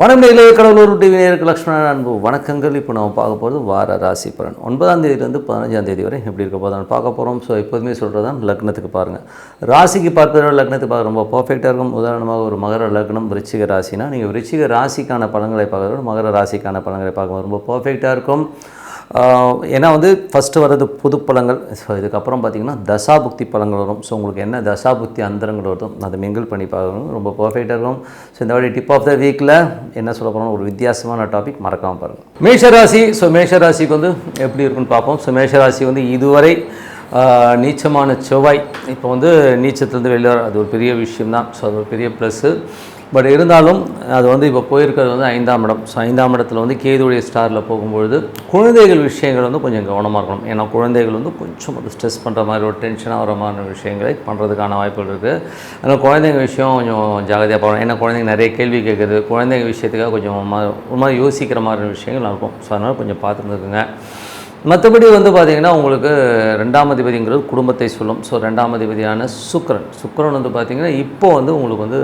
வணக்கம் நேர்களே கடலூர் டிவி நேருக்கு லக்ஷ்மணன் அன்பு வணக்கங்கள். இப்போ நம்ம பார்க்க போகிறது வார ராசி பலன். ஒன்பதாம் தேதியிலேருந்து பதினஞ்சாம் தேதி வரை எப்படி இருக்க போதான் பார்க்க போகிறோம் ஸோ எப்போதுமே சொல்கிறது தான் லக்னத்துக்கு பாருங்கள் ராசிக்கு பார்ப்பதை லக்னத்துக்கு பார்க்க ரொம்ப பர்ஃபெக்டாக இருக்கும். உதாரணமாக ஒரு மகர லக்னம் விருச்சிக ராசினா நீங்கள் விருச்சிக ராசிக்கான பலன்களை பார்க்குறதோட மகர ராசிக்கான பலன்களை பார்க்க ரொம்ப பர்ஃபெக்டாக இருக்கும். ஏன்னா வந்து ஃபஸ்ட்டு வர்றது புது பழங்கள். ஸோ இதுக்கப்புறம் பார்த்தீங்கன்னா தசாபுக்தி பழங்கள் வரும். ஸோ உங்களுக்கு என்ன தசாபுக்தி அந்தரங்கள் வருதோ அதை மிங்கிள் பண்ணி பார்க்கணும். ரொம்ப பர்ஃபெக்டாக இருக்கும். ஸோ இந்த வாட்டி டிப் ஆஃப் த வீக்கில் என்ன சொல்ல போகிறோம் ஒரு வித்தியாசமான டாபிக் மறக்காமல் பாருங்கள் மேஷராசி ஸோ மேஷராசிக்கு வந்து எப்படி இருக்குன்னு பார்ப்போம். ஸோ மேஷராசி வந்து இதுவரை நீச்சமான செவ்வாய். இப்போ வந்து நீச்சத்துலேருந்து வெளியே அது ஒரு பெரிய விஷயம் தான் ஸோ அது ஒரு பெரிய ப்ளஸ்ஸு பட் இருந்தாலும் அது வந்து இப்போ போயிருக்கிறது வந்து ஐந்தாம் இடம். ஸோ ஐந்தாம் இடத்துல வந்து கேதுடைய ஸ்டாரில் போகும்பொழுது குழந்தைகள் விஷயங்கள் வந்து கொஞ்சம் கவனமாக இருக்கணும். ஏன்னா குழந்தைகள் வந்து கொஞ்சம் அது ஸ்ட்ரெஸ் பண்ணுற மாதிரி ஒரு டென்ஷனாக வர மாதிரி விஷயங்களை பண்ணுறதுக்கான வாய்ப்புகள் இருக்குது அதனால் குழந்தைங்க விஷயம் கொஞ்சம் ஜாகிரதையாக போகணும் ஏன்னா குழந்தைங்க நிறைய கேள்வி கேட்குது குழந்தைங்க விஷயத்துக்காக கொஞ்சம் ஒரு மாதிரி யோசிக்கிற மாதிரி விஷயங்கள் இருக்கும் ஸோ அதனால் கொஞ்சம் பார்த்துருந்துக்குங்க. மற்றபடி வந்து பார்த்திங்கன்னா உங்களுக்கு ரெண்டாம் அதிபதிங்கிறது குடும்பத்தை சொல்லும். ஸோ ரெண்டாம் அதிபதியான சுக்கரன். சுக்கிரன் வந்து பார்த்திங்கன்னா இப்போ வந்து உங்களுக்கு வந்து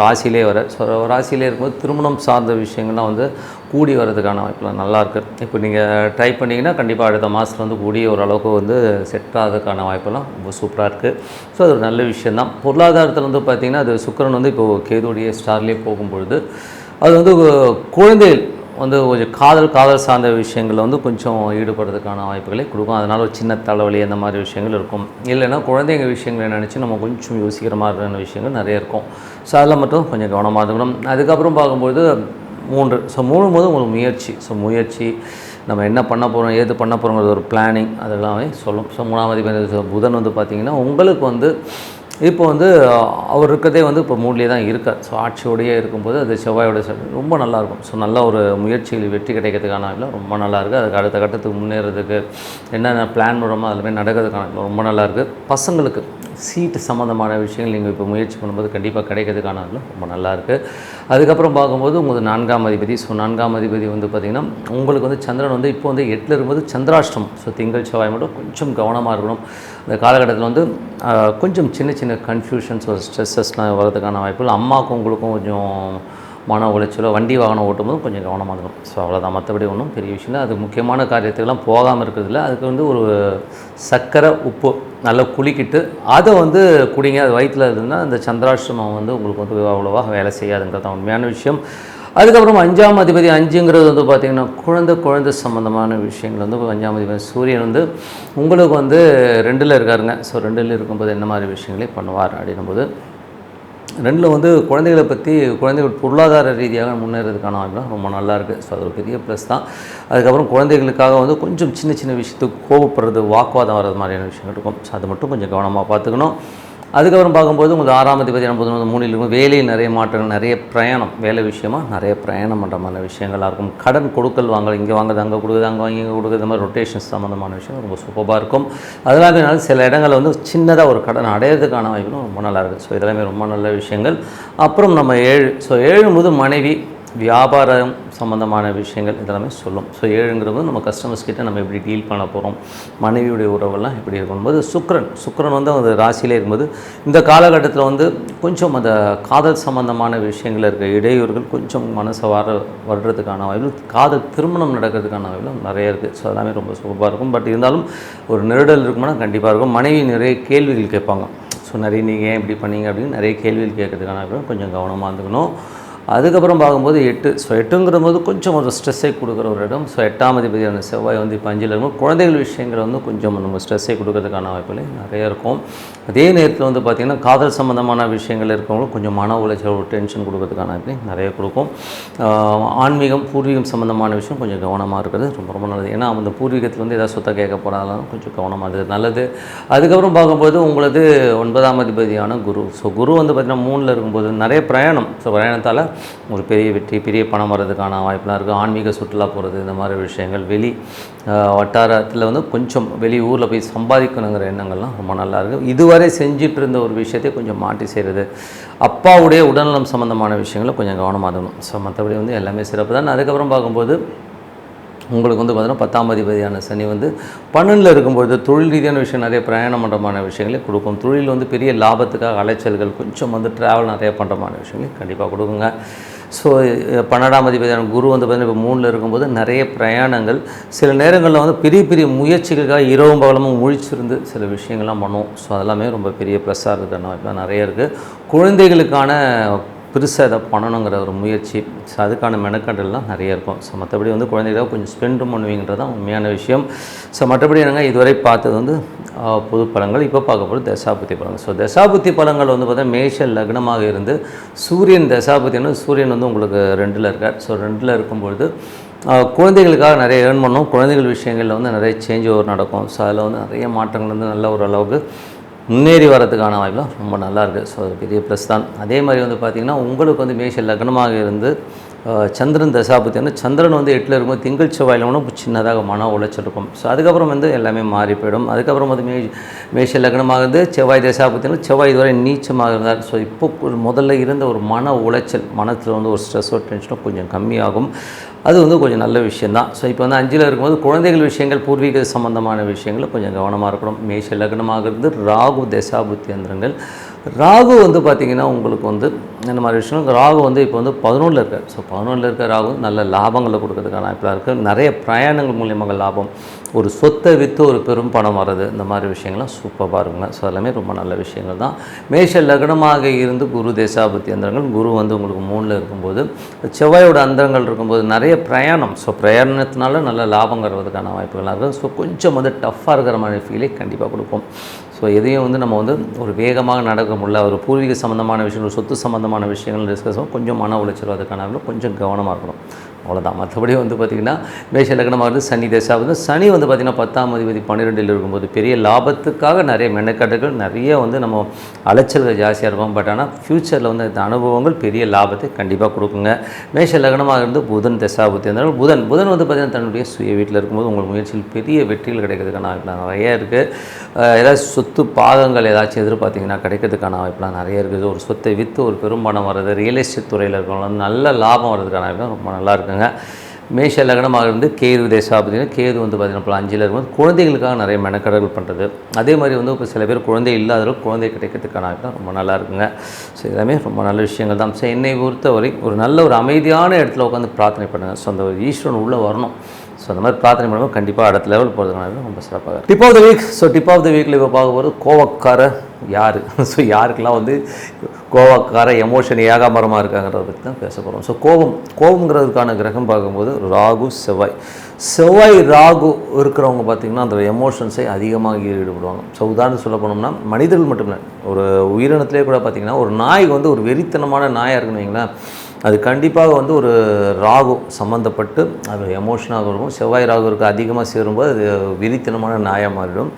ராசியிலே வர. ஸோ ராசியிலே இருக்கும்போது திருமணம் சார்ந்த விஷயங்கள்லாம் வந்து கூடி வர்றதுக்கான வாய்ப்புலாம் நல்லா இருக்குது இப்போ நீங்கள் ட்ரை பண்ணிங்கன்னா கண்டிப்பாக அடுத்த மாதத்தில் வந்து கூடிய ஓரளவுக்கு வந்து செட் ஆகிறதுக்கான வாய்ப்பெல்லாம் ரொம்ப சூப்பராக இருக்குது ஸோ அது ஒரு நல்ல விஷயந்தான் பொருளாதாரத்தில் வந்து பார்த்திங்கன்னா அது சுக்கிரன் வந்து இப்போது கேதுடைய ஸ்டார்லேயே போகும்பொழுது அது வந்து குழந்தைகள் வந்து கொஞ்சம் காதல் காதல் சார்ந்த விஷயங்களில் வந்து கொஞ்சம் ஈடுபடுறதுக்கான வாய்ப்புகளை கொடுக்கும். அதனால் ஒரு சின்ன தலைவலி அந்த மாதிரி விஷயங்கள் இருக்கும். இல்லைன்னா குழந்தைங்க விஷயங்களை நினச்சி நம்ம கொஞ்சம் யோசிக்கிற மாதிரியான விஷயங்கள் நிறைய இருக்கும். ஸோ அதில் மட்டும் கொஞ்சம் கவனமாக இருக்கணும். அதுக்கப்புறம் பார்க்கும்போது மூன்று ஸோ மூணு போது உங்களுக்கு முயற்சி. ஸோ முயற்சி நம்ம என்ன பண்ண போகிறோம் ஏது பண்ண போகிறோங்கிறது ஒரு பிளானிங் அதெல்லாமே சொல்லும். ஸோ மூணாம் அதிபதி புதன் வந்து பார்த்திங்கன்னா உங்களுக்கு வந்து இப்போ வந்து அவர் இருக்கிறதே வந்து இப்போ மூட்லேயே தான் இருக்கார் ஸோ ஆட்சியோடையே இருக்கும்போது அது செவ்வாயோட ரொம்ப நல்லாயிருக்கும் ஸோ நல்ல ஒரு முயற்சிகள் வெற்றி கிடைக்கிறதுக்கான இல்லை ரொம்ப நல்லாயிருக்கு அதுக்கு அடுத்த கட்டத்துக்கு முன்னேறதுக்கு என்னென்ன பிளான் பண்ணுறோமோ அதுமாதிரி நடக்கிறதுக்கான ரொம்ப நல்லா இருக்குது பசங்களுக்கு சீட்டு சம்மந்தமான விஷயங்கள் நீங்கள் இப்போ முயற்சி பண்ணும்போது கண்டிப்பாக கிடைக்கிறதுக்கான ரொம்ப நல்லா இருக்குது அதுக்கப்புறம் பார்க்கும்போது உங்களுக்கு நான்காம் அதிபதி ஸோ நான்காம் அதிபதி வந்து பார்த்திங்கன்னா உங்களுக்கு வந்து சந்திரன் வந்து இப்போ வந்து எட்டில் இருக்கும்போது சந்திராஷ்டம் ஸோ திங்கள் செவ்வாய் மட்டும் கொஞ்சம் கவனமாக இருக்கணும். இந்த காலகட்டத்தில் வந்து கொஞ்சம் சின்ன சின்ன கன்ஃபியூஷன்ஸ் ஒரு ஸ்ட்ரெஸ்ஸஸ்லாம் வரதுக்கான வாய்ப்புகள் அம்மாவுக்கும் உங்களுக்கும் கொஞ்சம் மன உளைச்சலோ வண்டி வாகனம் ஓட்டும்போது கொஞ்சம் கவனமாக இருக்கும் ஸோ அவ்வளோதான் மற்றபடி ஒன்றும் பெரிய விஷயம் இல்லை. அது முக்கியமான காரியத்துக்கெல்லாம் போகாமல் இருக்கிறதுல அதுக்கு வந்து ஒரு சர்க்கரை உப்பு நல்லா குளிக்கிட்டு அதை வந்து குடிங்க. அது வயிற்றில் இருந்தால் அந்த சந்திராசிரமம் வந்து உங்களுக்கு வந்து அவ்வளோவா வேலை செய்யாதுங்கிறது தான் உண்மையான விஷயம். அதுக்கப்புறம் அஞ்சாம் அதிபதி அஞ்சுங்கிறது வந்து பார்த்திங்கன்னா குழந்தை குழந்தை சம்மந்தமான விஷயங்கள் வந்து அஞ்சாம் அதிபதி சூரியன் வந்து உங்களுக்கு வந்து ரெண்டில் இருக்காருங்க. ஸோ ரெண்டில் இருக்கும்போது என்ன மாதிரி விஷயங்களே பண்ணுவார் அப்படின்னும்போது ரெண்டில் வந்து குழந்தைகளை பற்றி குழந்தைகள் பொருளாதார ரீதியாக முன்னேறதுக்கான ஆய்வுலாம் ரொம்ப நல்லா இருக்குது ஸோ அது ஒரு பெரிய ப்ளஸ் தான். அதுக்கப்புறம் குழந்தைகளுக்காக வந்து கொஞ்சம் சின்ன சின்ன விஷயத்துக்கு கோவப்படுறது வாக்குவாதம் வர்றது மாதிரியான விஷயங்கள் இருக்கும். ஸோ அது மட்டும் கொஞ்சம் கவனமாக பார்த்துக்கணும். அதுக்கப்புறம் பார்க்கும்போது உங்களுக்கு ஆறாம் அதிபதி பதினொன்று மூணில் இருக்கும் வேலையில் நிறைய மாற்றங்கள் நிறைய பிரயாணம் வேலை விஷயமா நிறைய பிரயாணம் பண்ணுற மாதிரி விஷயங்களாக இருக்கும் கடன் கொடுக்கல் வாங்கல் இங்கே வாங்குறது அங்கே கொடுக்குது அங்கே வாங்கி இங்கே கொடுக்குறது இந்த மாதிரி ரொட்டேஷன்ஸ் சம்மந்தமான விஷயம் ரொம்ப சூப்பராக இருக்கும். அதெல்லாம் சில இடங்களில் வந்து சின்னதாக ஒரு கடன் அடையிறதுக்கான வாய்ப்புகளும் ரொம்ப நல்லா இருக்குது ஸோ இதெல்லாமே ரொம்ப நல்ல விஷயங்கள். அப்புறம் நம்ம ஏழு ஸோ ஏழு மனைவி வியாபாரம் சம்மந்தமான விஷயங்கள் இதெல்லாமே சொல்லும். ஸோ ஏழுங்கிறது நம்ம கஸ்டமர்ஸ் கிட்டே நம்ம எப்படி டீல் பண்ண போகிறோம் மனைவியுடைய உறவெல்லாம் எப்படி இருக்கும்போது சுக்ரன் சுக்ரன் வந்து அந்த ராசியிலே இருக்கும்போது இந்த காலகட்டத்தில் வந்து கொஞ்சம் அந்த காதல் சம்மந்தமான விஷயங்கள் இருக்க. இடையூறுகள் கொஞ்சம் மனசை வர வர்றதுக்கான வாய்ப்பு காதல் திருமணம் நடக்கிறதுக்கான வாய்ப்பு நிறைய இருக்குது ஸோ எல்லாமே ரொம்ப சூப்பராக இருக்கும். பட் இருந்தாலும் ஒரு நெருடல் இருக்குமானா கண்டிப்பாக இருக்கும். மனைவி நிறைய கேள்விகள் கேட்பாங்க. ஸோ நிறைய நீங்கள் ஏன் இப்படி பண்ணீங்க அப்படின்னு நிறைய கேள்விகள் கேட்கறதுக்கான கொஞ்சம் கவனமாக இருந்துக்கணும். அதுக்கப்புறம் பார்க்கும்போது எட்டு. ஸோ எட்டுங்கிற போது கொஞ்சம் ஒரு ஸ்ட்ரெஸ்ஸை கொடுக்குற ஒரு இடம். ஸோ எட்டாம் அதிபதியான செவ்வாய் வந்து இப்போ அஞ்சில் இருக்கும் குழந்தைகள் விஷயங்கள் வந்து கொஞ்சம் நம்ம ஸ்ட்ரெஸ்ஸை கொடுக்கறதுக்கான வாய்ப்புகள் நிறைய இருக்கும். அதே நேரத்தில் வந்து பார்த்திங்கன்னா காதல் சம்மந்தமான விஷயங்கள் இருக்கவங்களும் கொஞ்சம் மன உளைச்சல் ஒரு டென்ஷன் கொடுக்கறதுக்கான இப்படி நிறைய கொடுக்கும். ஆன்மீகம் பூர்வீகம் சம்மந்தமான விஷயம் கொஞ்சம் கவனமாக இருக்கிறது ரொம்ப ரொம்ப நல்லது. ஏன்னா அந்த பூர்வீகத்தில் வந்து ஏதாவது சுத்தம் கேட்க போகிறாலும் கொஞ்சம் கவனமாக இருக்குது நல்லது. அதுக்கப்புறம் பார்க்கும்போது உங்களது ஒன்பதாம் அதிபதியான குரு. ஸோ குரு வந்து பார்த்திங்கன்னா மூணில் இருக்கும்போது நிறைய பிரயாணம். ஸோ பிரயாணத்தால் ஒரு பெரிய வெற்றி பெரிய பணம் வர்றதுக்கான வாய்ப்புலாம் இருக்குது ஆன்மீக சுற்றுலா போகிறது இந்த மாதிரி விஷயங்கள் வெளி வட்டாரத்தில் வந்து கொஞ்சம் வெளி ஊரில் போய் சம்பாதிக்கணுங்கிற எண்ணங்கள்லாம் ரொம்ப நல்லா இருக்குது இதுவரை செஞ்சிட்டு இருந்த ஒரு விஷயத்தை கொஞ்சம் மாட்டி செய்கிறது அப்பாவுடைய உடல்நலம் சம்மந்தமான விஷயங்களை கொஞ்சம் கவனமாக இருக்கணும். ஸோ மற்றபடி வந்து எல்லாமே சிறப்பு தான். அதுக்கப்புறம் பார்க்கும்போது உங்களுக்கு வந்து பார்த்தீங்கன்னா பத்தாம் அதிபதியான சனி வந்து பன்னெண்டில் இருக்கும்போது தொழில் ரீதியான விஷயம் நிறைய பிரயாணம் பண்ணுறமான விஷயங்களை கொடுக்கும். தொழில் வந்து பெரிய லாபத்துக்காக அலைச்சல்கள் கொஞ்சம் வந்து ட்ராவல் நிறைய பண்ணுறமான விஷயங்களை கண்டிப்பாக கொடுக்குங்க. ஸோ பன்னெண்டாம் அதிபதியான குரு வந்து பார்த்திங்கன்னா இப்போ மூணில் இருக்கும்போது நிறைய பிரயாணங்கள். சில நேரங்களில் வந்து பெரிய பெரிய முயற்சிகளுக்காக இரவும் பகலமும் முழிச்சிருந்து சில விஷயங்கள்லாம் பண்ணுவோம். ஸோ அதெல்லாமே ரொம்ப பெரிய ப்ளஸ்ஸாக இருக்குது இப்போ நிறைய இருக்குது குழந்தைகளுக்கான பெருசாக எதாவது பண்ணணுங்கிற ஒரு முயற்சி. ஸோ அதுக்கான மெனக்கடல்லாம் நிறைய இருக்கும். ஸோ மற்றபடி வந்து குழந்தைகளுக்காக கொஞ்சம் ஸ்பெண்டும் பண்ணுவீங்கிறது தான் உண்மையான விஷயம். ஸோ மற்றபடி என்னங்க இதுவரை பார்த்தது வந்து புது பொது இப்போ பார்க்க போகிறது தசாபுத்தி பழங்கள். ஸோ தசாபுத்தி பழங்கள் வந்து பார்த்தீங்கன்னா மேஷ லக்னமாக இருந்து சூரியன் தசாபுத்தின்னு சூரியன் வந்து உங்களுக்கு ரெண்டில் இருக்கார். ஸோ ரெண்டில் இருக்கும்பொழுது குழந்தைகளுக்காக நிறைய ஏர்ன் பண்ணோம். குழந்தைகள் விஷயங்களில் வந்து நிறைய சேஞ்ச் ஓவர் நடக்கும். ஸோ அதில் வந்து நிறைய மாற்றங்கள் வந்து நல்ல ஒரு அளவுக்கு முன்னேறி வரதுக்கான வாய்ப்புலாம் ரொம்ப நல்லா இருக்குது ஸோ அது பெரிய ப்ளஸ் தான். அதே மாதிரி வந்து பார்த்திங்கன்னா உங்களுக்கு வந்து மேஷ லக்னமாக இருந்து சந்திரன் தசாபத்தினா சந்திரன் வந்து எட்டில் இருக்கும் திங்கள் செவ்வாயில் ஒன்றும் சின்னதாக மன உளைச்சல் இருக்கும். ஸோ அதுக்கப்புறம் வந்து எல்லாமே மாறி போயிடும். அதுக்கப்புறம் வந்து மே மேஷ லக்னமாக இருந்து செவ்வாய் தசாபத்தினா செவ்வாய் இதுவரை நீச்சமாக இருந்தார். ஸோ இப்போ ஒரு முதல்ல இருந்த ஒரு மன உளைச்சல் மனத்தில் வந்து ஒரு ஸ்ட்ரெஸ்ஸோ டென்ஷனோ கொஞ்சம் கம்மியாகும். அது வந்து கொஞ்சம் நல்ல விஷயந்தான். ஸோ இப்போ வந்து அஞ்சில் இருக்கும்போது குழந்தைகள் விஷயங்கள் பூர்வீக சம்பந்தமான விஷயங்கள் கொஞ்சம் கவனமாக இருக்கணும். மேஷ லக்னமாக இருந்து ராகு தசாபுத்தி அந்தரங்கள் ராகு வந்து பார்த்திங்கன்னா உங்களுக்கு வந்து இந்த மாதிரி விஷயம் ராகு வந்து இப்போ வந்து பதினொன்றில் இருக்கார். ஸோ பதினொன்றில் இருக்க ராகு நல்ல லாபங்களை கொடுக்கறதுக்கான இப்போ இருக்குது நிறைய பிரயாணங்கள் மூலியமாக லாபம் ஒரு சொத்தை விற்று ஒரு பெரும் பணம் வர்றது இந்த மாதிரி விஷயங்கள்லாம் சூப்பராக இருக்குங்க ஸோ எல்லாமே ரொம்ப நல்ல விஷயங்கள் தான். மேஷ லக்னமாக இருந்து குரு தேசாபத்தி அந்தரங்கள் குரு வந்து உங்களுக்கு மூணில் இருக்கும்போது செவ்வாயோட அந்தரங்கள் இருக்கும்போது நிறைய பிரயாணம். ஸோ பிரயாணத்தினால நல்ல லாபம் வர்றதுக்கான வாய்ப்புகளாக இருக்குது. ஸோ கொஞ்சம் வந்து டஃப்பாக இருக்கிற மாதிரி ஃபீலே கண்டிப்பாக கொடுக்கும் ஸோ எதையும் வந்து நம்ம வந்து ஒரு வேகமாக நடக்க முடியல ஒரு பூர்வீக சம்மந்தமான விஷயங்கள் சொத்து சம்மந்தமான விஷயங்கள் டிஸ்கஸ் கொஞ்சம் மன உளைச்சல் அதுக்கான கொஞ்சம் கவனமாக இருக்கணும். அவ்வளோதான் மற்றபடி வந்து பார்த்திங்கன்னா மேஷ லக்னமாக இருந்து சனி தசா வந்து சனி வந்து பார்த்திங்கன்னா பத்தாம் அதிபதி பன்னிரெண்டில் இருக்கும்போது பெரிய லாபத்துக்காக நிறைய மெனக்கட்டுகள் நிறைய வந்து நம்ம அலைச்சல்கள் ஜாஸ்தியாக இருக்கும். பட் ஆனால் ஃப்யூச்சரில் வந்து இந்த அனுபவங்கள் பெரிய லாபத்தை கண்டிப்பாக கொடுக்குங்க. மேஷ லக்னமாக இருந்து புதன் தசாபுத்தி இருந்தாலும் புதன் புதன் வந்து பார்த்திங்கன்னா தன்னுடைய சுய வீட்டில் இருக்கும்போது உங்கள் முயற்சியில் பெரிய வெற்றிகள் கிடைக்கிறதுக்கான வாய்ப்புலாம் நிறைய இருக்குது ஏதாச்சும் சொத்து பாகங்கள் ஏதாச்சும் எதிர்பார்த்திங்கன்னா கிடைக்கிறதுக்கான வாய்ப்புலாம் நிறைய இருக்குது ஒரு சொத்தை விற்று ஒரு பெரும்பணம் வர்றது ரியல் எஸ்டேட் துறையில் இருக்கிறவங்க நல்ல லாபம் வர்றதுக்கான வாய்ப்பு ரொம்ப நல்லா இருக்குங்க. மேஷ லக்னமாக இருந்து கேது தேசாபதினா கேது வந்து பார்த்தீங்கன்னா இப்போ அஞ்சில் இருக்கும்போது குழந்தைகளுக்காக நிறைய மெனக்கடல்கள் பண்ணுறது அதே மாதிரி வந்து இப்போ சில பேர் குழந்தை இல்லாதவர்கள் குழந்தை கிடைக்கிறதுக்கான தான் ரொம்ப நல்லா இருக்குங்க. ஸோ எல்லாமே ரொம்ப நல்ல விஷயங்கள் தான். ஸோ என்னை பொறுத்தவரை ஒரு நல்ல ஒரு அமைதியான இடத்துல உட்காந்து பிரார்த்தனை பண்ணுங்கள் ஸோ அந்த ஒரு ஈஸ்வரன் உள்ளே வரணும். ஸோ அந்த மாதிரி பிரார்த்தனை பண்ணும்போது கண்டிப்பாக அடுத்த லெவல் போகிறதுனால ரொம்ப சிறப்பாக tip of the week so tip of the வீக்கில் இப்போ பார்க்க போகிறது கோவக்கார யார்? ஸோ யாருக்கெல்லாம் வந்து கோவக்கார எமோஷன் ஏகாமரமாக இருக்காங்கிறத பற்றி தான் பேச போகிறோம் ஸோ கோபம் கோபங்கிறதுக்கான கிரகம் பார்க்கும்போது ராகு செவ்வாய். செவ்வாய் ராகு இருக்கிறவங்க பார்த்திங்கன்னா அந்த எமோஷன்ஸை அதிகமாக ஈடுபடுவாங்க. ஸோ உதாரணம் சொல்ல போனோம்னா மனிதர்கள் மட்டுமில்லை ஒரு உயிரினத்திலே கூட பார்த்திங்கன்னா ஒரு நாய் வந்து ஒரு வெறித்தனமான நாயாக இருக்குன்னு வைங்களேன் அது கண்டிப்பாக வந்து ஒரு ராகு சம்மந்தப்பட்டு அது எமோஷனாக இருக்கும். செவ்வாய் ராகு இருக்க அதிகமாக சேரும்போது அது விரித்தனமான நாயாக மாறிடும்.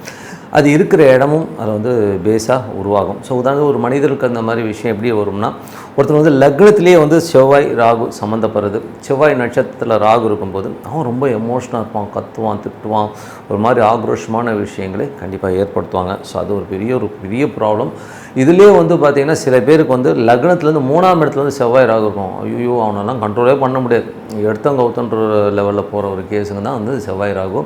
அது இருக்கிற இடமும் அது வந்து பேஸாக உருவாகும். ஸோ உதாரணம் ஒரு மனிதருக்கு அந்த மாதிரி விஷயம் எப்படி வரும்னா ஒருத்தர் வந்து லக்னத்திலேயே வந்து செவ்வாய் ராகு சம்மந்தப்படுறது செவ்வாய் நட்சத்திரத்தில் ராகு இருக்கும்போது அவன் ரொம்ப எமோஷனாக இருப்பான் கத்துவான் திட்டுவான். ஒரு மாதிரி ஆக்ரோஷமான விஷயங்களை கண்டிப்பாக ஏற்படுத்துவாங்க. ஸோ அது ஒரு பெரிய ஒரு பெரிய ப்ராப்ளம் இதுலேயே வந்து பார்த்திங்கன்னா சில பேருக்கு வந்து லக்னத்துலேருந்து மூணாம் இடத்துல வந்து செவ்வாய் ராகு இருக்கும். ஐயோ அவனெல்லாம் கண்ட்ரோலே பண்ண முடியாது. எடுத்தவங்க ஒருத்தன்ற லெவலில் போகிற ஒரு கேஸுங்க தான் வந்து செவ்வாய் ராகு.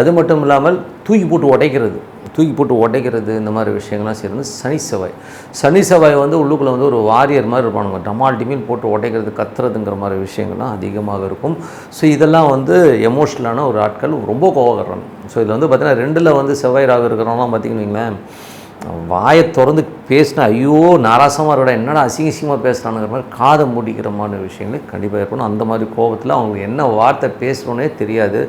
அது மட்டும் இல்லாமல் தூக்கி போட்டு உடைக்கிறது. தூக்கி போட்டு உடைக்கிறது இந்த மாதிரி விஷயங்கள்லாம் சேர்ந்து சனி செவ்வாய். சனி செவ்வாய் வந்து உள்ளுக்குள்ளே வந்து ஒரு வாரியர் மாதிரி இருப்பானுங்க. டமால் டிமில் போட்டு உடைக்கிறது கத்துறதுங்கிற மாதிரி விஷயங்கள்லாம் அதிகமாக இருக்கும். ஸோ இதெல்லாம் வந்து எமோஷ்னலான ஒரு ஆட்கள் ரொம்ப கோவப்படுறாங்க ஸோ இதில் வந்து பார்த்திங்கன்னா ரெண்டில் வந்து செவ்வாய் ராகு இருக்கிறவங்களாம் பார்த்தீங்கன்னு வைங்களேன் வாயை திறந்து பேசினா ஐயோ நாராசமாக இருக்கடா என்னடா அசிங்க அசிங்கமாக பேசுகிறானுங்கிற மாதிரி காதை மூடிக்கிற மாதிரி விஷயங்கள் கண்டிப்பாக இருக்கணும். அந்த மாதிரி கோபத்தில் அவங்களுக்கு என்ன வார்த்தை பேசுகிறோன்னே தெரியாது.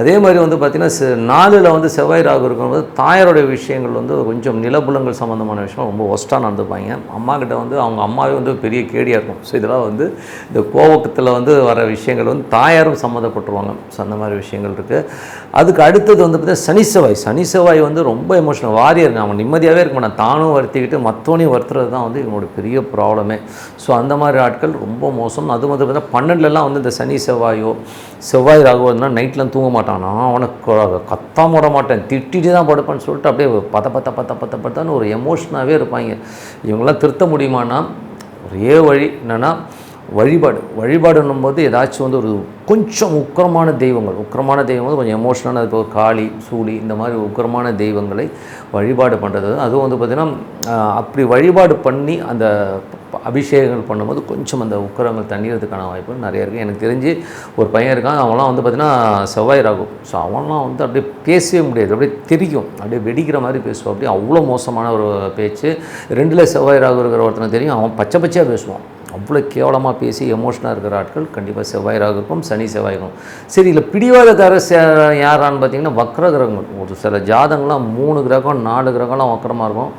அதே மாதிரி வந்து பார்த்திங்கன்னா செ நாளில் வந்து செவ்வாய் ராகு இருக்கும்போது தாயாருடைய விஷயங்கள் வந்து கொஞ்சம் நிலபுலங்கள் சம்மந்தமான விஷயம் ரொம்ப ஒஸ்ட்டாக நடந்துப்பாங்க. அம்மா கிட்ட வந்து அவங்க அம்மாவே வந்து பெரிய கேடியாக இருக்கும். ஸோ இதெல்லாம் வந்து இந்த கோபத்தில் வந்து வர விஷயங்கள் வந்து தாயாரும் சம்மந்தப்பட்டுருவாங்க. ஸோ அந்த மாதிரி விஷயங்கள் இருக்குது அதுக்கு அடுத்தது வந்து பார்த்தீங்கன்னா சனி செவ்வாய். சனி செவ்வாய் வந்து ரொம்ப எமோஷனல் வாரியர் அவங்க நிம்மதியாகவே இருக்க மாட்டாங்க. தானும் வருத்திக்கிட்டு மற்றவனையும் வருத்துறது தான் வந்து இவங்களோட பெரிய ப்ராப்ளமே ஸோ அந்த மாதிரி ஆட்கள் ரொம்ப மோசம். அது வந்து பார்த்தீங்கன்னா பன்னெண்டுலலாம் வந்து இந்த சனி செவ்வாயோ செவ்வாய் ராகுவதுனா நைட்லாம் தூங்க மாட்டான்? நான் அவனுக்கு கத்தாம விட மாட்டேன். திட்டிட்டு தான் படுப்பேன்னு சொல்லிட்டு அப்படியே பத்த பத்த பத்த பத்த பத்தான்னு ஒரு எமோஷனாகவே இருப்பாங்க. இவங்களாம் திருத்த முடியுமானா ஒரே வழி என்னென்னா வழிபாடு. வழிபாடுன்னும் போது ஏதாச்சும் வந்து ஒரு கொஞ்சம் உக்கிரமான தெய்வங்கள். உக்கிரமான தெய்வம் வந்து கொஞ்சம் எமோஷனான இப்போ காளி சூளி இந்த மாதிரி உக்கிரமான தெய்வங்களை வழிபாடு பண்ணுறது அதுவும் வந்து பார்த்திங்கன்னா அப்படி வழிபாடு பண்ணி அந்த அபிஷேகங்கள் பண்ணும்போது கொஞ்சம் அந்த உக்கிரங்கள் தண்ணீரத்துக்கான வாய்ப்பு நிறைய இருக்குது எனக்கு தெரிஞ்சு ஒரு பையன் இருக்கான். அவன்லாம் வந்து பார்த்திங்கன்னா செவ்வாய் ராகு. ஸோ அவன்லாம் வந்து அப்படியே பேசவே முடியாது. அப்படியே தெரியும். அப்படியே வெடிக்கிற மாதிரி பேசுவான். அப்படியே அவ்வளோ மோசமான ஒரு பேச்சு. ரெண்டில் செவ்வாய் ராகு இருக்கிற ஒருத்தனை தெரியும். அவன் பச்சை பச்சையாக பேசுவான். அவ்வளோ கேவலமாக பேசி எமோஷனாக இருக்கிற ஆட்கள் கண்டிப்பாக செவ்வாய் இருக்கும் சனி செவ்வாய்க்கும் சரி இல்லை பிடிவாதக்கார சே யாரான்னு பார்த்தீங்கன்னா வக்ர கிரகங்கள். ஒரு சில ஜாதங்கள்லாம் மூணு கிரகம் நாலு கிரகம்லாம் வக்கரமாக இருக்கும்.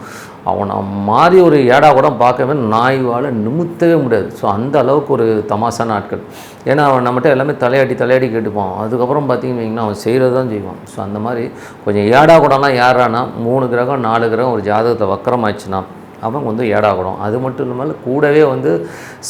அவனை மாறி ஒரு ஏடா கூட பார்க்கவே நாய்வால் நிமித்தவே முடியாது. ஸோ அந்த அளவுக்கு ஒரு தமாசான ஆட்கள். ஏன்னா அவன் நம்மகிட்ட எல்லாமே தலையாட்டி தலையாட்டி கேட்டுப்பான். அதுக்கப்புறம் பார்த்தீங்கன்னா அவன் செய்கிறது தான் செய்வான். ஸோ அந்த மாதிரி கொஞ்சம் ஏடா கூடலாம் யாரானா மூணு கிரகம் நாலு கிரகம் ஒரு ஜாதகத்தை வக்கரமாச்சுன்னா அவன் வந்து ஏடாகணும். அது மட்டும் இல்லாமல் கூடவே வந்து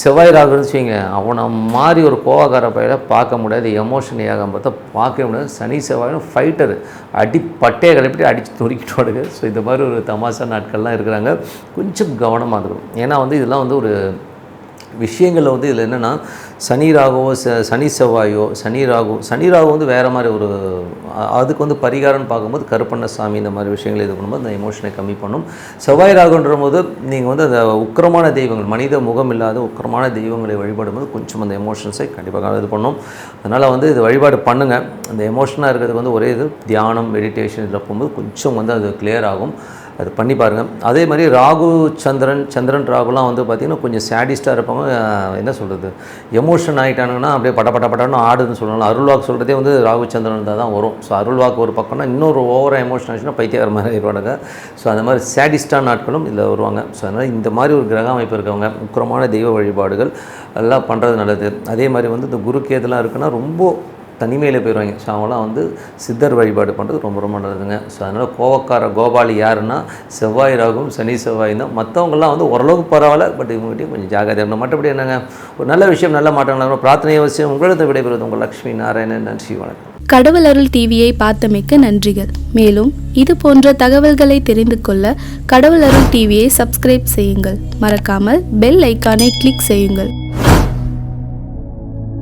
செவ்வாய் ராகுன்னு வச்சுங்க அவனை மாதிரி ஒரு கோவக்கார பையில பார்க்க முடியாது. எமோஷன் ஏகம் பார்த்தா பார்க்கவே முடியாது. சனி செவ்வாயும் ஃபைட்டர் அடி பட்டையை கிளப்பிட்டு அடித்து நொறுக்கிட்டு ஸோ இந்த மாதிரி ஒரு தமாஷா நாட்கள்லாம் இருக்கிறாங்க. கொஞ்சம் கவனமாக இருக்கணும் ஏன்னா வந்து இதெல்லாம் வந்து ஒரு விஷயங்களில் வந்து இதில் என்னென்னா சனி ராகவோ ச சனி செவ்வாயோ சனி ராகு சனி ராகு வந்து வேறு மாதிரி ஒரு அதுக்கு வந்து பரிகாரம்னு பார்க்கும்போது கருப்பண்ண சாமி இந்த மாதிரி விஷயங்களை இது பண்ணும்போது அந்த எமோஷனை கம்மி பண்ணும். செவ்வாய் ராகுன்ற போது நீங்கள் வந்து அந்த உக்கிரமான தெய்வங்கள் மனித முகம் இல்லாத உக்கிரமான தெய்வங்களை வழிபடும்போது கொஞ்சம் அந்த எமோஷன்ஸை கண்டிப்பாக இது பண்ணும். அதனால் வந்து இது வழிபாடு பண்ணுங்கள் அந்த எமோஷனாக இருக்கிறதுக்கு வந்து ஒரே இது தியானம் மெடிடேஷன் இதில் போகும்போது கொஞ்சம் வந்து அது கிளியர் ஆகும். அது பண்ணி பாருங்கள் அதே மாதிரி ராகு சந்திரன் சந்திரன் ராகுலாம் வந்து பார்த்திங்கன்னா கொஞ்சம் சேடிஸ்டாக இருப்பாங்க. என்ன சொல்கிறது எமோஷன் ஆகிட்டானுங்கன்னா அப்படியே பட பட படன்னு ஆடுதுன்னு சொல்லலாம். அருள்வாக்கு சொல்கிறதே வந்து ராகு சந்திரன் தான் தான் வரும். ஸோ அருள்வாக்கு ஒரு பக்கம்னா இன்னொரு ஓவராக எமோஷன் ஆச்சுன்னா பைத்தியக்கார மாதிரி ஆயிடுவானுங்க. ஸோ அந்த மாதிரி சேடிஸ்டான நாட்களும் இதில் வருவாங்க. ஸோ அதனால் இந்த மாதிரி ஒரு கிரக அமைப்பு இருக்கவங்க உக்கிரமான தெய்வ வழிபாடுகள் எல்லாம் பண்ணுறது நல்லது. அதே மாதிரி வந்து இந்த குருக்கேதெல்லாம் இருக்குன்னா ரொம்ப தனிமையில் போயிடுவாங்க ஸோ அவங்களாம் வந்து சித்தர் வழிபாடு பண்ணுறது ரொம்ப ரொம்ப நல்லதுங்க. ஸோ அதனால் கோவக்கார கோபாலி யாருன்னா செவ்வாய் ராகும் சனி செவ்வாய் தான். மற்றவங்கலாம் வந்து ஓரளவுக்கு பரவாயில்ல பட் இவங்ககிட்டயும் கொஞ்சம் ஜாகிரதையாக இருக்கணும் மற்றபடி என்னங்க? ஒரு நல்ல விஷயம் நல்ல மாற்றங்கள் பிரார்த்தனை அவசியம் உங்களிடத்தை விடைபெறுவது உங்கள் லக்ஷ்மி நாராயணன். நன்றி வணக்கம். கடவுள் அருள் டிவியை பார்த்தமைக்க நன்றிகள். மேலும் இது போன்ற தகவல்களை தெரிந்து கொள்ள கடவுள் அருள் டிவியை சப்ஸ்கிரைப் செய்யுங்கள். மறக்காமல் பெல் ஐக்கானை கிளிக் செய்யுங்கள்.